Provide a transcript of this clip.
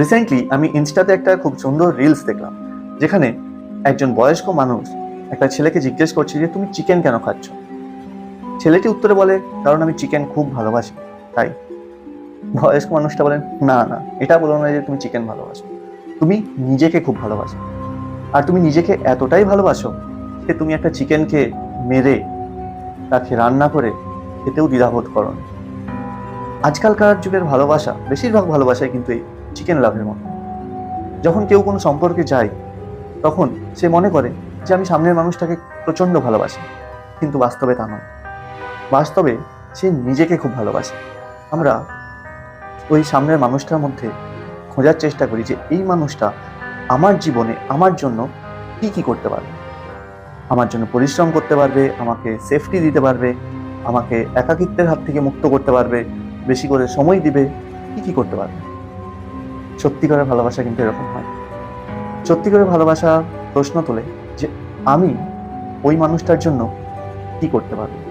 Recently আমি ইনস্টাতে একটা খুব সুন্দর রিলস দেখলাম, যেখানে একজন বয়স্ক মানুষ একটা ছেলেকে জিজ্ঞেস করছে যে, তুমি চিকেন কেন খাচ্ছ? ছেলেটি উত্তরে বলে, কারণ আমি চিকেন খুব ভালোবাসি। তাই বয়স্ক মানুষটা বলেন, না না, এটা বলো না যে তুমি চিকেন ভালোবাসো। তুমি নিজেকে খুব ভালোবাসো। আর তুমি নিজেকে এতটাই ভালোবাসো যে তুমি একটা চিকেনকে মেরে, তাকে রান্না করে খেতেও দ্বিধাবোধ করো আজকালকার যুগের ভালোবাসা, বেশিরভাগ ভালোবাসায় কিন্তু এই চিকেন লাভের মতো। যখন কেউ কোনো সম্পর্কে যায়, তখন সে মনে করে যে আমি সামনের মানুষটাকে প্রচণ্ড ভালোবাসি, কিন্তু বাস্তবে তা নয়। বাস্তবে সে নিজেকে খুব ভালোবাসে। আমরা ওই সামনের মানুষটার মধ্যে খোঁজার চেষ্টা করি যে এই মানুষটা আমার জীবনে, আমার জন্য কি কি করতে পারবে। আমার জন্য পরিশ্রম করতে পারবে, আমাকে সেফটি দিতে পারবে, আমাকে একাকিত্বের হাত থেকে মুক্ত করতে পারবে, বেশি করে সময় দিবে, কি কি করতে পারবে। সত্যিকারের ভালোবাসা কিন্তু এরকম হয়। সত্যি করে ভালোবাসা প্রশ্ন তোলে যে আমি ওই মানুষটার জন্য কি করতে পারব?